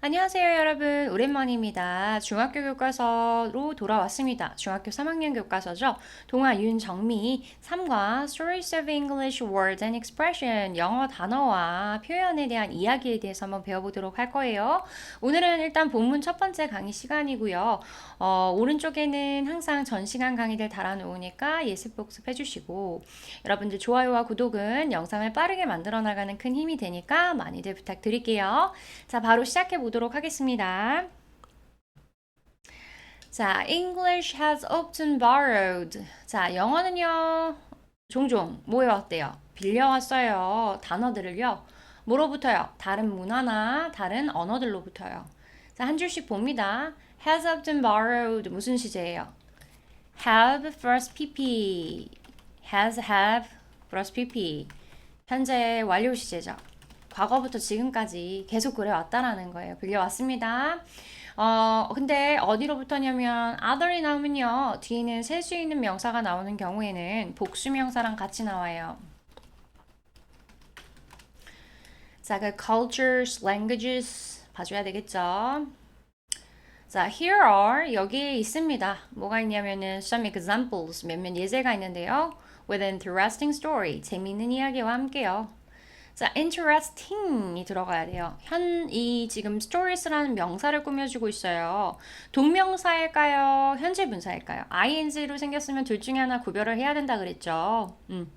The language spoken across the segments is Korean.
안녕하세요, 여러분. 오랜만입니다. 중학교 교과서로 돌아왔습니다. 중학교 3학년 교과서죠. 동아 윤정미 3과 Stories of English Words and Expression 영어 단어와 표현에 대한 이야기에 대해서 한번 배워보도록 할 거예요. 오늘은 일단 본문 첫 번째 강의 시간이고요. 어, 오른쪽에는 항상 전 시간 강의들 달아놓으니까 예습 복습 해주시고 여러분들 좋아요와 구독은 영상을 빠르게 만들어 나가는 큰 힘이 되니까 많이들 부탁드릴게요. 자, 바로 시작해 보도록 하겠습니다. 자, English has often borrowed. 자, 영어는요, 종종 모여왔대요. 빌려왔어요. 단어들을요. 뭐로부터요? 다른 문화나 다른 언어들로부터요. 자, 한 줄씩 봅니다. has often borrowed 무슨 시제예요? have first pp. has have first pp. 현재 완료 시제죠. 과거부터 지금까지 계속 그래왔다라는 거예요. 빌려왔습니다. 어, 근데 어디로부터냐면 other이 나오면요. 뒤에는 셀 수 있는 명사가 나오는 경우에는 복수 명사랑 같이 나와요. 자, 그 cultures, languages 봐줘야 되겠죠. 자, here are 여기에 있습니다. 뭐가 있냐면은 some examples 몇몇 예제가 있는데요. with an interesting story 재미있는 이야기와 함께요. 자, interesting이 들어가야 돼요. 현, 이 지금 stories라는 명사를 꾸며주고 있어요. 동명사일까요? 현재 분사일까요? ing로 생겼으면 둘 중에 하나 구별을 해야 된다 그랬죠. 음.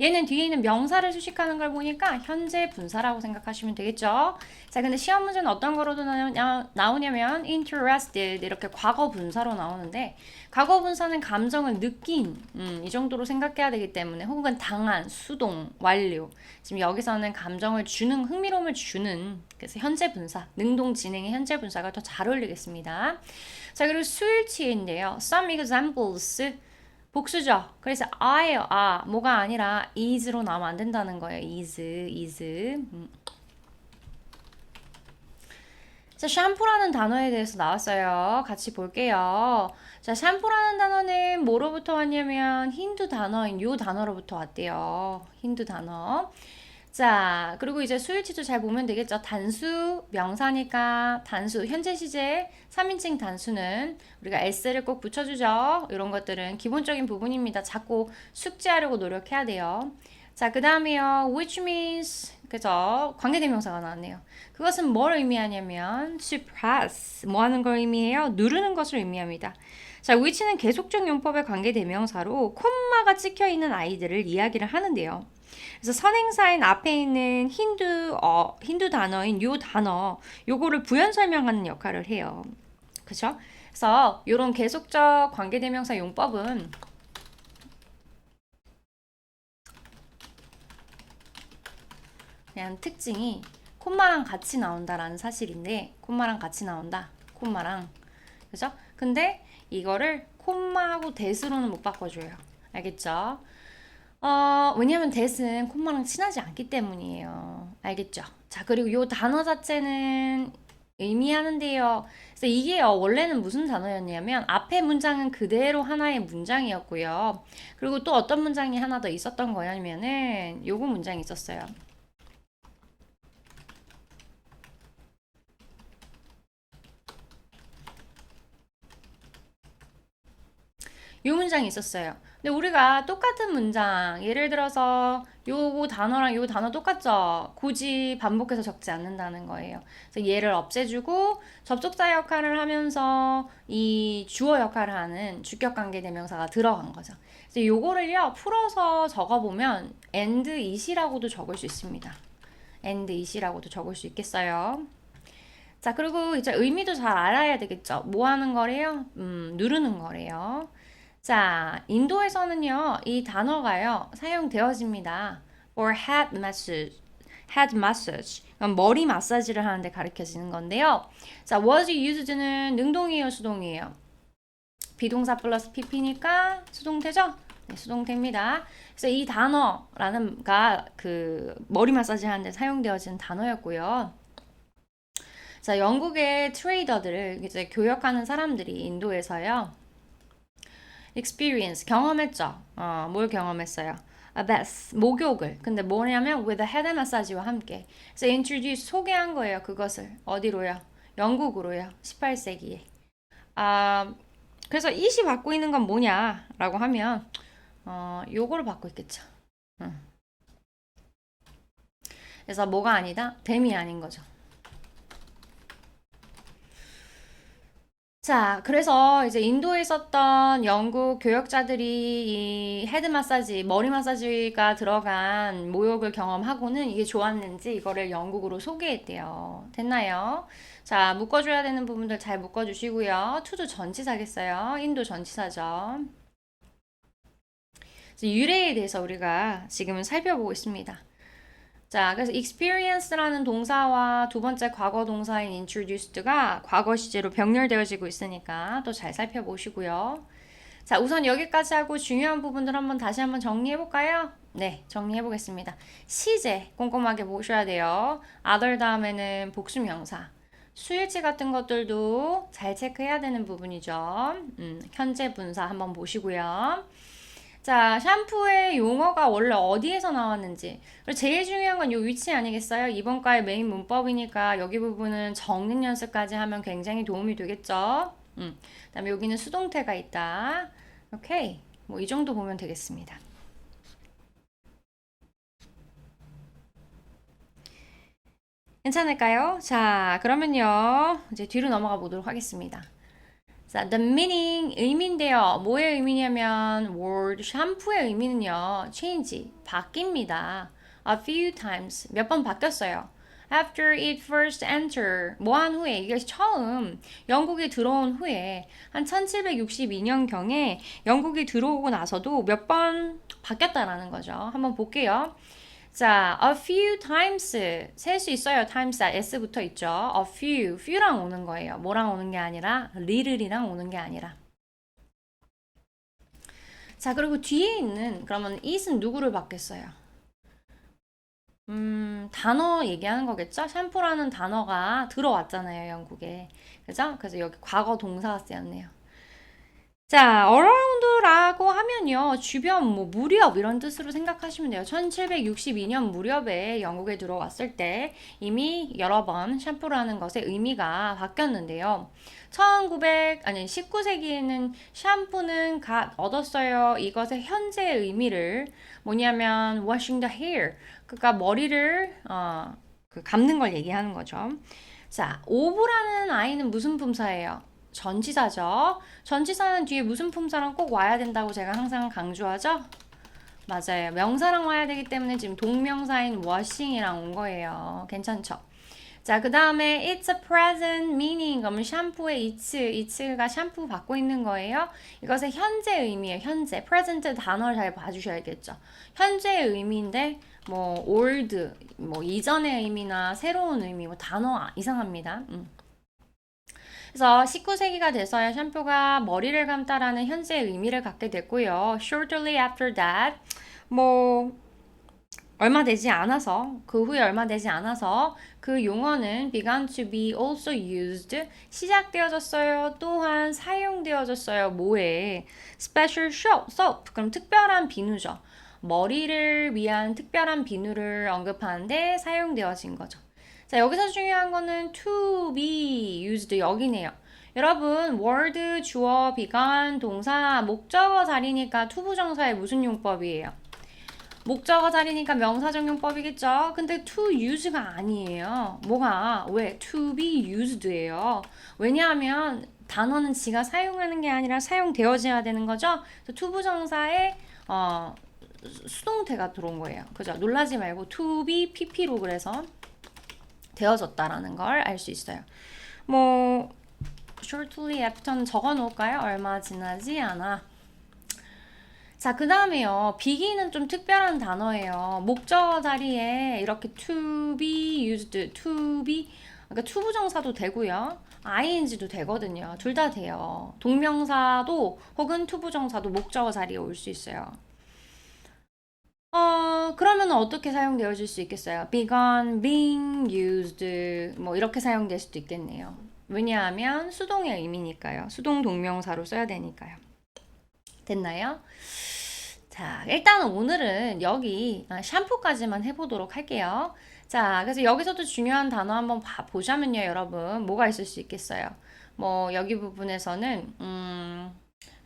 얘는 뒤에 있는 명사를 수식하는 걸 보니까 현재 분사라고 생각하시면 되겠죠. 자, 근데 시험 문제는 어떤 거로도 나오냐, 나오냐면 interested 이렇게 과거 분사로 나오는데 과거 분사는 감정을 느낀 음, 이 정도로 생각해야 되기 때문에 혹은 당한, 수동, 완료. 지금 여기서는 감정을 주는 흥미로움을 주는 그래서 현재 분사, 능동 진행의 현재 분사가 더 잘 어울리겠습니다. 자, 그리고 수일치인데요. Some examples 복수죠. 그래서 I예요. 아, 뭐가 아니라 is로 나오면 안 된다는 거예요. is, is. 음. 자, 샴푸라는 단어에 대해서 나왔어요. 같이 볼게요. 자, 샴푸라는 단어는 뭐로부터 왔냐면 힌두 단어인 요 단어로부터 왔대요. 힌두 단어. 자, 그리고 이제 수일치도 잘 보면 되겠죠. 단수, 명사니까 단수, 현재 시제 3인칭 단수는 우리가 s를 꼭 붙여주죠. 이런 것들은 기본적인 부분입니다. 자꾸 숙지하려고 노력해야 돼요. 자, 그 다음에요. which means, 그죠? 관계대명사가 나왔네요. 그것은 뭘 의미하냐면 suppress, 뭐 하는 걸 의미해요? 누르는 것을 의미합니다. 자, which는 계속적 용법의 관계대명사로 콤마가 찍혀있는 아이들을 이야기를 하는데요. 그래서 선행사인 앞에 있는 힌두 어, 힌두 단어인 요 단어 요거를 부연 설명하는 역할을 해요. 그렇죠? 그래서 이런 계속적 관계대명사 용법은 그냥 특징이 콤마랑 같이 나온다라는 사실인데 콤마랑 같이 나온다. 콤마랑 그죠? 근데 이거를 콤마하고 대수로는 못 바꿔줘요. 알겠죠? 어, 왜냐면 대은 콤마랑 친하지 않기 때문이에요. 알겠죠? 자, 그리고 요 단어 자체는 의미하는데요. 그래서 이게 원래는 무슨 단어였냐면 앞에 문장은 그대로 하나의 문장이었고요. 그리고 또 어떤 문장이 하나 더 있었던 거냐면은 요거 문장이 있었어요. 요 문장이 있었어요. 근데 우리가 똑같은 문장, 예를 들어서 요 단어랑 요 단어 똑같죠? 굳이 반복해서 적지 않는다는 거예요. 그래서 얘를 없애주고 접속사 역할을 하면서 이 주어 역할을 하는 주격관계 대명사가 들어간 거죠. 그래서 요거를요, 풀어서 적어보면 and it이라고도 적을 수 있습니다. and it이라고도 적을 수 있겠어요. 자, 그리고 이제 의미도 잘 알아야 되겠죠? 뭐 하는 거래요? 음, 누르는 거래요. 자, 인도에서는요, 이 단어가요, 사용되어집니다. for head massage. head massage. 머리 마사지를 하는데 가르쳐지는 건데요. 자, was used는 능동이에요, 수동이에요? 비동사 플러스 pp니까 수동태죠? 네, 수동태입니다. 그래서 이 단어라는가 그 머리 마사지 하는데 사용되어지는 단어였고요. 자, 영국의 트레이더들을 이제 교역하는 사람들이 인도에서요. Experience 경험했죠. 어, 뭘 경험했어요? a bath 목욕을. 근데 뭐냐면 with a head massage와 함께. 그래서 introduce 소개한 거예요. 그것을 어디로요? 영국으로요. 18세기에. 아, 그래서 it이 받고 있는 건 뭐냐라고 하면 어, 요거를 받고 있겠죠. 응. 그래서 뭐가 아니다? 뱀이 아닌 거죠. 자, 그래서 이제 인도에 있었던 영국 교역자들이 이 헤드 마사지, 머리 마사지가 들어간 모욕을 경험하고는 이게 좋았는지 이거를 영국으로 소개했대요. 됐나요? 자, 묶어줘야 되는 부분들 잘 묶어주시고요. 투도 전치사겠어요. 인도 전치사죠. 유래에 대해서 우리가 지금은 살펴보고 있습니다. 자, 그래서 experience라는 동사와 두 번째 과거 동사인 introduced가 과거 시제로 병렬되어지고 있으니까 또 잘 살펴보시고요. 자, 우선 여기까지 하고 중요한 부분들 한번 다시 한번 정리해 볼까요? 네, 정리해 보겠습니다. 시제 꼼꼼하게 보셔야 돼요. other 다음에는 복수 명사. 수일치 같은 것들도 잘 체크해야 되는 부분이죠. 음, 현재 분사 한번 보시고요. 자, 샴푸의 용어가 원래 어디에서 나왔는지. 그리고 제일 중요한 건 요 위치 아니겠어요? 이번 과의 메인 문법이니까 여기 부분은 적는 연습까지 하면 굉장히 도움이 되겠죠? 음. 그 다음에 여기는 수동태가 있다. 오케이. 뭐 이 정도 보면 되겠습니다. 괜찮을까요? 자, 그러면요. 이제 뒤로 넘어가 보도록 하겠습니다. 자, the meaning 의미인데요. 뭐의 의미냐면 word 샴푸의 의미는요. change 바뀝니다. a few times 몇 번 바뀌었어요. After it first entered 뭐한 후에 이게 처음 영국에 들어온 후에 한 1762년경에 영국이 들어오고 나서도 몇 번 바뀌었다라는 거죠. 한번 볼게요. 자, a few times 셀 수 있어요. times s 붙어 있죠. a few, few랑 오는 거예요. 뭐랑 오는 게 아니라 little이랑 오는 게 아니라. 자, 그리고 뒤에 있는 그러면 it은 누구를 받겠어요? 음, 단어 얘기하는 거겠죠? 샴푸라는 단어가 들어왔잖아요, 영국에. 그죠? 그래서 여기 과거 동사가 쓰였네요. 자, around라고 하면요. 주변, 뭐, 무렵 이런 뜻으로 생각하시면 돼요. 1762년 무렵에 영국에 들어왔을 때 이미 여러 번 샴푸라는 것의 의미가 바뀌었는데요. 1900, 아니, 19세기에는 샴푸는 갓 얻었어요. 이것의 현재 의미를 뭐냐면 washing the hair. 그러니까 머리를, 어, 그 감는 걸 얘기하는 거죠. 자, 오브라는 아이는 무슨 품사예요? 전치사죠. 전치사는 뒤에 무슨 품사랑 꼭 와야 된다고 제가 항상 강조하죠? 맞아요. 명사랑 와야 되기 때문에 지금 동명사인 washing이랑 온 거예요. 괜찮죠? 자, 그 다음에 it's a present meaning. 그러면 샴푸의 it's, it'가 샴푸 받고 있는 거예요. 이것의 현재 의미예요. 현재. present 단어를 잘 봐주셔야겠죠. 현재의 의미인데 뭐 old, 뭐 이전의 의미나 새로운 의미, 뭐 단어 이상합니다. 음. 그래서 19세기가 돼서야 샴푸가 머리를 감다라는 현재의 의미를 갖게 됐고요. Shortly after that, 뭐 얼마 되지 않아서 그 후에 얼마 되지 않아서 그 용어는 began to be also used 시작되어졌어요. 또한 사용되어졌어요. 뭐에? special soap 그럼 특별한 비누죠. 머리를 위한 특별한 비누를 언급하는데 사용되어진 거죠. 자, 여기서 중요한 거는 to be used 여기네요. 여러분, word, 주어, 비관, 동사, 목적어 자리니까 투부정사의 무슨 용법이에요? 목적어 자리니까 명사적 용법이겠죠? 근데 to use가 아니에요. 뭐가? 왜? to be used예요. 왜냐하면 단어는 지가 사용하는 게 아니라 사용되어져야 되는 거죠? 투부정사의 어, 수동태가 들어온 거예요. 그죠? 놀라지 말고 to be pp로 그래서 되어졌다라는 걸 알 수 있어요. 뭐 shortly after는 적어 놓을까요? 얼마 지나지 않아. 자, 그 다음에요. begin은 좀 특별한 단어예요. 목적어 자리에 이렇게 to be used, to be, 그러니까 투부정사도 되고요. ing도 되거든요. 둘 다 돼요. 동명사도 혹은 투부정사도 목적어 자리에 올 수 있어요. 어, 그러면 어떻게 사용되어질 수 있겠어요? begun, being used, 뭐 이렇게 사용될 수도 있겠네요. 왜냐하면 수동의 의미니까요. 수동 동명사로 써야 되니까요. 됐나요? 자, 일단 오늘은 여기 아, 샴푸까지만 해보도록 할게요. 자, 그래서 여기서도 중요한 단어 한번 봐, 보자면요, 여러분. 뭐가 있을 수 있겠어요? 뭐, 여기 부분에서는, 음,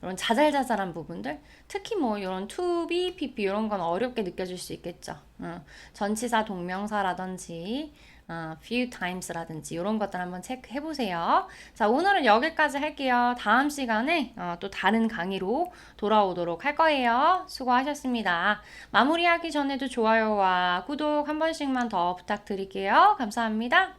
이런 자잘자잘한 부분들, 특히 뭐, 이런 to be, pp, 이런 건 어렵게 느껴질 수 있겠죠. 어, 전치사 동명사라든지, 어, few times라든지, 이런 것들 한번 체크해 보세요. 자, 오늘은 여기까지 할게요. 다음 시간에 어, 또 다른 강의로 돌아오도록 할 거예요. 수고하셨습니다. 마무리하기 전에도 좋아요와 구독 한 번씩만 더 부탁드릴게요. 감사합니다.